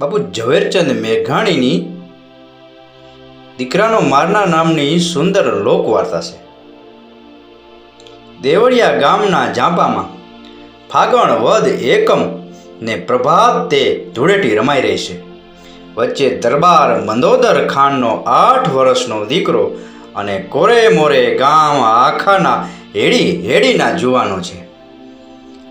બાપુ ઝવેરચંદ મેઘાણીની દીકરાનો મારના નામની સુંદર લોકવાર્તા છે. દેવળિયા ગામના ઝાંપામાં ફાગણ વદ એકમ ને પ્રભાત તે ધૂળેટી રમાઈ રહી છે. વચ્ચે દરબાર મંદોદર ખાનનો આઠ વર્ષનો દીકરો અને કોરે મોરે ગામ આખાના હેડી હેડીના જુવાનો છે.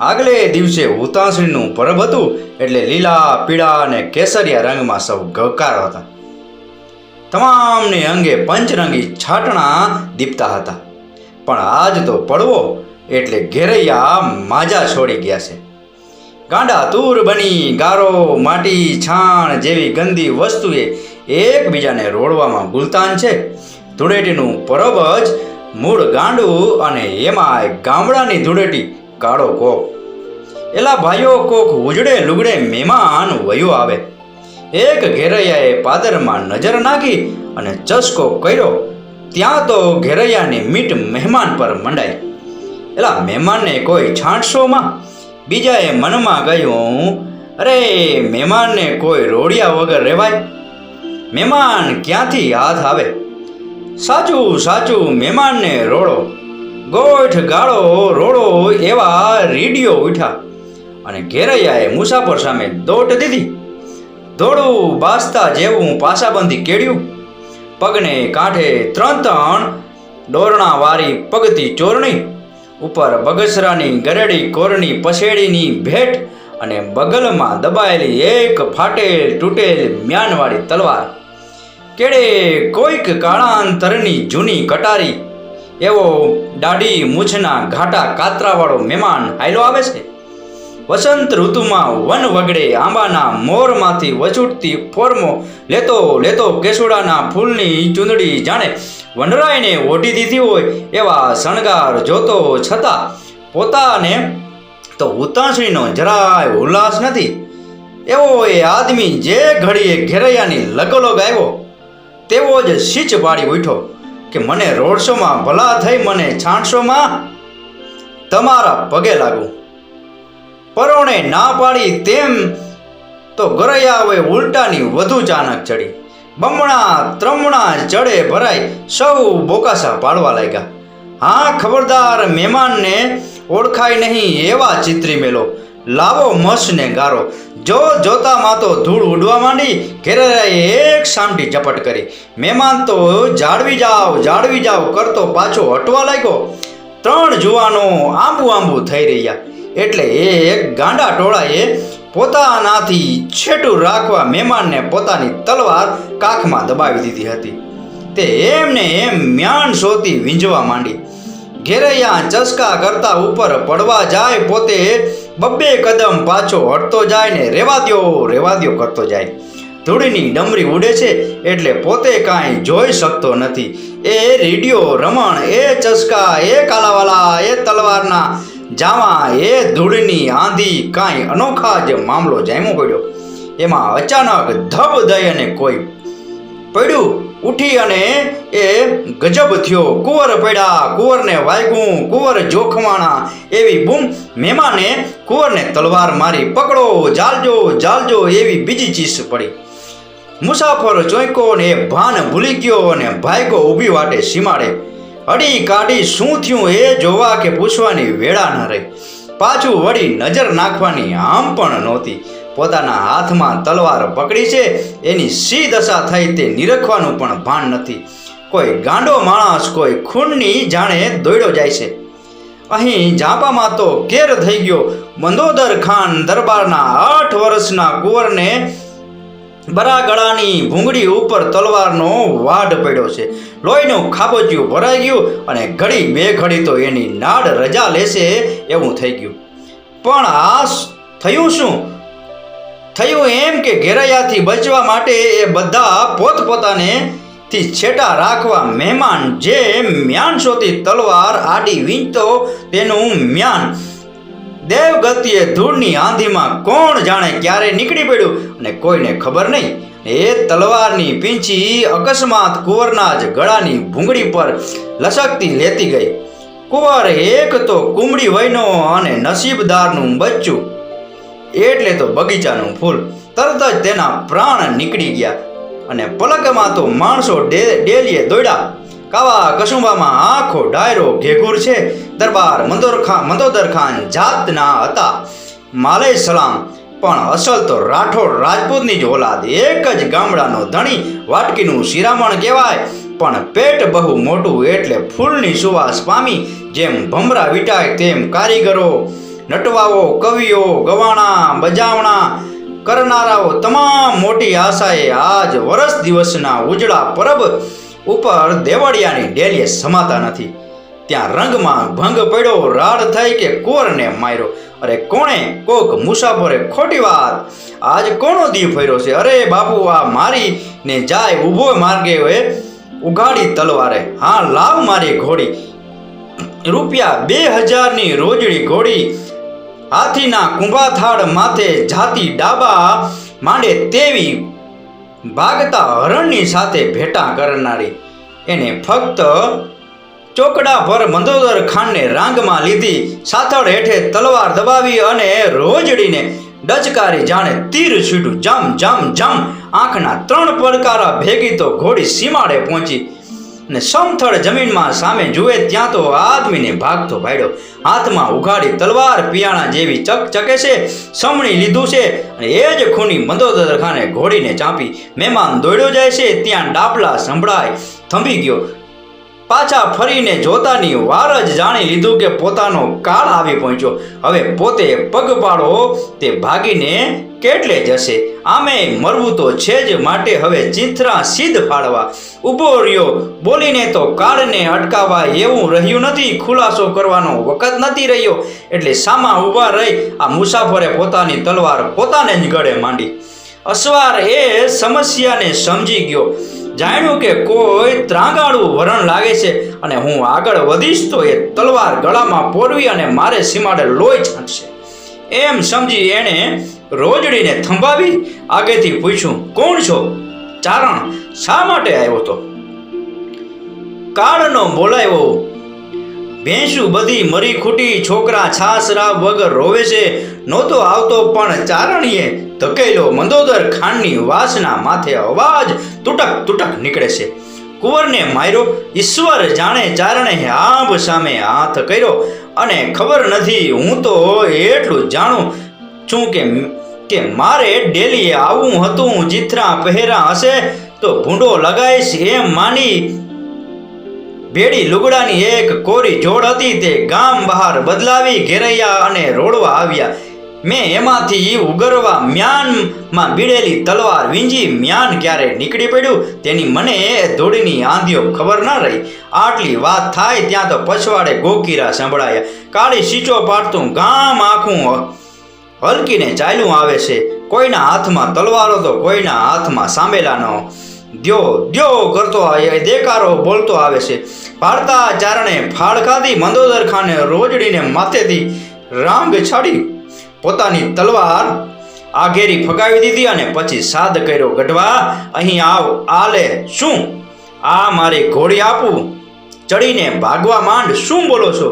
આગલે દિવસે ઉતાસણીનું પરબ હતું એટલે લીલા, પીળા અને કેસરિયા રંગમાં સૌ ગવકાર હતા. તમામને અંગે પંચરંગી છાટણા દીપતા હતા. પણ આજ તો પડવો એટલે ઘેરૈયા માજા છોડી ગયા છે. ગાંડા તૂર બની, ગારો, માટી, છાણ જેવી ગંદી વસ્તુએ એકબીજાને રોડવામાં ગુલતાન છે. ધૂળેટીનું પરબ જ મૂળ ગાંડું અને એમાં ગામડાની ધૂળેટી કાળો કોક. એલા ભાઈઓ કોક ઉજડે લુગડે મહેમાન વયો આવે. એક ઘેરૈયાએ પાદરમાં નજર નાખી અને ચસકો કર્યો. ત્યાં તો ઘેરૈયાની મીટ મહેમાન પર મંડાઈ. એલા મહેમાનને કોઈ છાંટશોમાં બીજાએ મનમાં કહ્યું, અરે, મહેમાનને કોઈ રોડિયા વગર રહેવાય મહેમાન ક્યાંથી હાથ આવે? સાચું સાચું મહેમાનને રોડો ગોઠ ગાળો રોડો એવા રેડિયો ઉઠ્યા અને ઘેરૈયાએ મુસાફર સામે દોટ દીધી. દોડું બાસતા જેવું પાસાબંધી કેળ્યું. પગને કાંઠે ત્રણ ત્રણ ડોરણા વારી પગતી ચોરણી, ઉપર બગસરાની ગરડી કોરણી પસેડીની ભેટ અને બગલમાં દબાયેલી એક ફાટેલ તૂટેલ મ્યાનવાળી તલવાર. કેડે કોઈક કાળાંતરની જૂની કટારી એવો દાઢી મૂછના ઘાટા કાતરાવાળો મહેમાન હાયલો આવે છે? વસંત ઋતુમાં વન વગડે આંબાના મોરમાંથી વચૂટતી ફોર્મો લેતો લેતો કેસુડાના ફૂલની ચૂંદડી જાણે વનરાયને ઓઢી દીધી હોય એવા શણગાર જોતો છતાં પોતાને તો ઉતાસણીનો જરાય ઉલ્લાસ નથી. એવો એ આદમી જે ઘડીએ ઘેરૈયાની લગોલગ આવ્યો, તેવો જ સીચ પાડી ઉઠ્યો. કે મને રોડશોમાં ભલા થઈ મને છાંટશોમાં તમારા પગે લાગુ. પરોણે ના પાડી તેમ તો ગરૈયાઓએ ઉલટાની વધુ ચાનક ચડી. બમણા ત્રમણા જડે ભરાઈ સૌ બોકાસા પાડવા લાગ્યા. હા, ખબરદાર મહેમાનને ઓળખાય નહીં એવા ચિત્રી મેલો. લાવો મસને ગારો. જો જોતામાં તો ધૂળ ઉડવા માંડી ઘેરાએ એક સામટી ઝપટ કરી. મહેમાન તો જાળવી જાઓ જાળવી જાઓ કરતો પાછો હટવા લાગ્યો. ત્રણ જુવાનો આંબુ આંબુ થઈ રહ્યા. એટલે એક ગાંડા ટોળાએ પોતાનાથી છેટું રાખવા મહેમાનને પોતાની તલવાર કાખમાં દબાવી દીધી હતી. તે એમને એમ મ્યાન શોધી વીંજવા માંડી. ઘેરૈયા ચસકા કરતા ઉપર પડવા જાય પોતે બબ્બે કદમ પાછો હટતો જાય ને રેવા દ્યો રેવા દ્યો કરતો જાય. ધૂળીની ડમરી ઉડે છે એટલે પોતે કાંઈ જોઈ શકતો નથી. એ રેડિયો રમણ, એ ચસકા, એ કાલાવાલા, એ તલવારના જાવા એ ધૂળની આંધી કાંઈ અનોખા જ મામલો જામ્યો પડ્યો. એમાં અચાનક ધબ દઈ અને કોઈ પડ્યું. ઉઠી અને એ ગજબ થયો. કુંવર પડ્યા, કુંવરને વાગ્યું કુંવર જોખમાણા એવી બૂમ મહેમાને કુંવરને તલવાર મારી, પકડો, જાલજો જાલજો, એવી બીજી ચીસ પડી. મુસાફર ચોંક્યો ને એ ભાન ભૂલી ગયો અને ભાઈકો ઊભી વાટે સીમાડે. અડી કાઢી શું થયું એ જોવા કે પૂછવાની વેળા ન રહી. પાછું વળી નજર નાખવાની આમ પણ નહોતી. પોતાના હાથમાં તલવાર પકડી છે. એની સી દશા થઈ તે નિરખવાનું પણ ભાન નથી. કોઈ ગાંડો માણસ કોઈ ખૂનની જાણે દોડ્યો જાય છે. અહીં ઝાંપામાં તો કેર થઈ ગયો. મંદોદર ખાન દરબારના આઠ વર્ષના કુંવરને બરાગળાની ભૂંગળી ઉપર તલવારનો વાઢ પડ્યો છે. લોહીનું ખાબોચિયું ભરાઈ ગયું અને ઘડી બે ઘડી તો એની નાડ રજા લેશે એવું થઈ ગયું. પણ આ થયું શું? થયું એમ કે ઘેરૈયાથી બચવા માટે એ બધા પોતપોતાને થી છેટા રાખવા મહેમાન જે મ્યાન શોધી તલવાર આડી વીંચતો તેનું મ્યાન. દેવગતિએ ધૂળની આંધીમાં કોણ જાણે ક્યારે નીકળી પડ્યું અને કોઈને ખબર નહીં. એ તલવારની પીંછી અકસ્માત કુંવરના જ ગળાની ભૂંગળી પર લસકતી લેતી ગઈ. કુંવર એક તો કુમળી વયનો અને નસીબદારનું બચ્ચું એટલે તો બગીચાનું ફૂલ તરત જ તેના પ્રાણ નીકળી ગયા. અને પલકમાં તો માણસો ડેલીએ દોડ્યા. કાવા કસુંબામાં આખો ડાયરો ઘેઘૂર છે. દરબાર મંદોરખા મંદોદરખાન મંદોદર ખાન જાતના હતા. માલે સલામ. પણ અસલ તો રાઠોડ રાજપૂતની જ ઓલાદ. એક જ ગામડાનો ધણી વાટકીનું શિરામણ કહેવાય. પણ પેટ બહુ મોટું એટલે ફૂલની સુવાસ પામી જેમ ભમરા વિટાય તેમ કારીગરો નટવાઓ, કવિઓ, ગવાણા, બજાવણા કરનારાઓ તમામ મોટી આશાએ આજ વરસ દિવસના ઉજળા પરબ ઉપર દેવળિયાની ડેલીએ સમાતા નથી. ત્યાં રંગમાં ભંગ પડ્યો, રાડ થઈ કે કોરને માર્યો? અરે કોણે કોક મુસાફરે ખોટી વાત? આજ કોનો દી ફર્યો છે? અરે બાપુ, આ મારી ને જાય ઊભો માર્ગે એ ઉગાડી તલવારે. હા, લાવ મારી ઘોડી. રૂપિયા બે હજારની રોજડી ઘોડી હાથીના કુંભાથાળ માથે જાતી ડાબા માંડે તેવી ભાગતા હરણની સાથે ભેટા કરનારી. એને ફક્ત ચોકડા પર મંદોદર ખાનને રાંગમાં લીધી. સાથળ હેઠે તલવાર દબાવી અને રોજડીને ડચકારી જાણે તીર છૂટું જમ જમ જમ. આંખના ત્રણ પડકારા ભેગી તો ઘોડી સીમાડે પહોંચી. ને સમથળ જમીનમાં સામે જુએ ત્યાં તો આદમીને ભાગતો ભાડ્યો હાથમાં ઉઘાડી તલવાર પિયાણા જેવી ચક ચકે છે, સમણી લીધું છે અને એ જ ખૂની મંદોદર ખાને ઘોડીને ચાંપી. મહેમાન દોડ્યો જાય છે, ત્યાં ડાબલા સંભળાય થંભી ગયો. પાછા ફરીને જોતાની વાર જ જાણી લીધું કે પોતાનો કાળ આવી પહોંચ્યો. હવે પોતે પગપાળો તે ભાગીને કેટલે જશે? આમે મરવું તો છે જ માટે હવે ચિંથરા સીધ ફાડવા. ઊભો રહ્યો, બોલીને તો કાળને અટકાવવા એવું રહ્યું નથી, ખુલાસો કરવાનો વખત નથી રહ્યો. એટલે સામા ઊભા રહી, આ મુસાફરે પોતાની તલવાર પોતાને જ ગળે માંડી. અસવાર એ સમસ્યાને સમજી ગયો. જાણ્યું કે કોઈ ત્રાંગાળું વરણ લાગે છે અને હું આગળ વધીશ તો એ તલવાર ગળામાં પોરવી અને મારે સીમાડે લોહી છાંટશે. એમ સમજી એણે રોજડીને થંભાવી, આગેથી પૂછ્યું, કોણ છો? ચારણ શા માટે આવ્યો તો? કાળનો બોલાયો. ભેંસું બધી મરી ખૂટી, છોકરા છાસરા વગર રોવે છે. નહોતો આવતો, પણ ચારણીએ ધકેલો મંદોદર ખાંડની વાસના માથે અવાજ તૂટક તૂટક નીકળે છે. કુંવરને માર્યો, ઈશ્વર જાણે ચારણે આંબ સામે હાથ કર્યો અને ખબર નથી, હું તો એટલું જાણું છું કે કે મારે ડેલીએ આવવું હતું, જીથરા પહેરા હશે તો ભૂંડો લગાઈશ એમ માની ભેડી લુગડાની એક કોરી જોડ હતી તે ગામ બહાર બદલાવી ઘેરૈયા અને રોડવા આવ્યા. મેં એમાંથી ઉગરવા મ્યાનમાં બીડેલી તલવાર વીંજી મ્યાન ક્યારે નીકળી પડ્યું તેની મને ધૂળની આંધીઓ ખબર ન રહી. આટલી વાત થાય ત્યાં તો પછવાડે ગોકીરા સંભળાયા. કાળી સીચો પાડતું ગામ આખું હલકીને ચાલ્યું આવે છે. કોઈના હાથમાં તલવારો તો કોઈના હાથમાં સાંભેલાનો દ્યો દ્યો કરતો દેકારો બોલતો આવે છે. ભારતા ચારણે ફાળખાથી મંદોદર ખાને રોજડીને માથેથી રાંગ છાડી. પોતાની તલવાર આગેરી ફગાવી દીધી અને પછી સાદ કર્યો, ગઢવા, અહીં આવ, આલે, શું? આ મારી ઘોડી આપું, ચડીને ભાગવા માંડ, શું બોલો છો?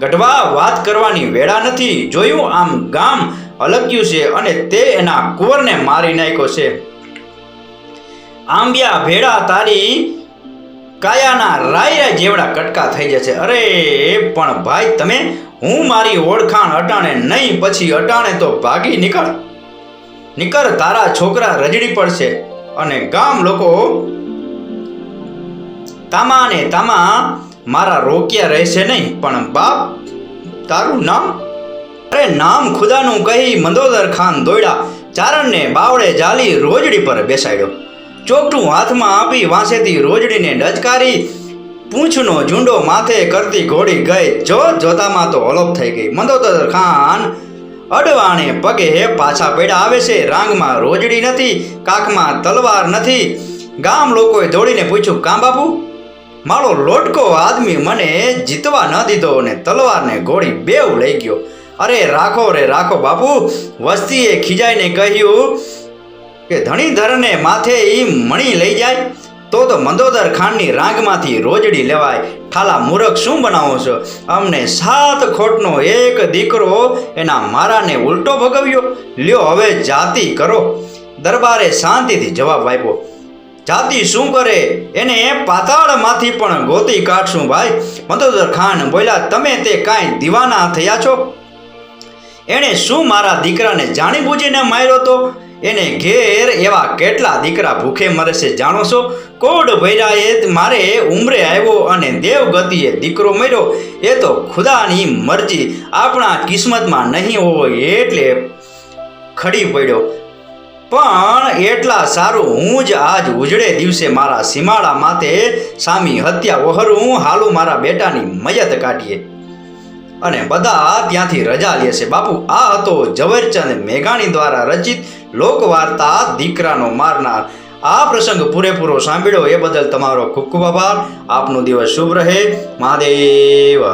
ગઢવા, વાત કરવાની વેળા નથી, જોયું આમ ગામ અલગ્યું છે અને તે એના કુંવરને મારી નાખ્યો છે. આંબિયા ભેળા તારી કાયાના રાયરા જેવડા કટકા થઈ જશે અરે, પણ ભાઈ તમે, હું મારી ઓળખાણ અટાણે નહીં, પછી અટાણે તો ભાગી નીકળ. નીકળ, તારા છોકરા રજડી પડશે અને ગામ લોકો તામા ને તામા મારા રોક્યા રહેશે નહીં, પણ બાપ, તારું નામ? અરે, નામ ખુદાનું કહી મંદોદર ખાન દોડ્યા ચારણને બાવળે જાલી રોજડી પર બેસાડ્યો. ચોકઠું હાથમાં આપી વાંસેથી રોજડીને ડચકારી, પૂંછનો ઝુંડો માથે કરતી ઘોડી ગઈ. જો જોતામાં તો અલોપ થઈ ગઈ. મંદોદર ખાન અડવાણે પગે પાછા પડ્યા. આવે છે, રાંગમાં રોજડી નથી કાકમાં તલવાર નથી. ગામ લોકોએ દોડીને પૂછ્યું કામ બાપુ? મારો લોટકો આદમી મને જીતવા ન દીધો અને તલવારને ઘોડી બેવ લઈ ગયો. અરે, રાખો રે, રાખો બાપુ. વસ્તીએ ખીજાઈને કહ્યું કે ધણીધરને માથે ઈ મણી લઈ જાય, તો તો મંદોદર ખાનની રાગમાંથી રોજડી લેવાય. ખાલા મૂરખ શું બનાવો છો? અમને સાત ખોટનો એક દીકરો એના મારાને ઉલટો ભગવ્યો. લ્યો હવે જાતિ કરો. દરબારે શાંતિથી જવાબ આપ્યો. જાતિ શું કરે? એને પાતાળમાંથી પણ ગોતી કાઢશું ભાઈ. મંદોદર ખાન બોલ્યા, તમે તે કાંઈ દીવાના થયા છો? એણે શું મારા દીકરાને જાણી બૂજીને માર્યો તો? એને ઘેર એવા કેટલા દીકરા ભૂખે મરે છે જાણો છો? કોડ ભૈરાએ મારે ઉમરે આવ્યો અને દેવગતિએ દીકરો મર્યો. એ તો ખુદાની મરજી. આપણા કિસ્મતમાં નહીં હોય એટલે ખડી પડ્યો. પણ એટલા સારું હું જ આજ ઉજળે દિવસે મારા સીમાડા માથે સામી હત્યા ઓહરું હાલું મારા બેટાની મયત કાઢીએ. અને બધા ત્યાંથી રજા લે છે. બાપુ, આ હતો ઝવેરચંદ મેઘાણી દ્વારા રચિત લોકવાર્તા દીકરાનો મારનાર. આ પ્રસંગ પૂરેપૂરો સાંભળ્યો. એ બદલ તમારો ખૂબ ખૂબ આભાર. આપનો દિવસ શુભ રહે. મહાદેવ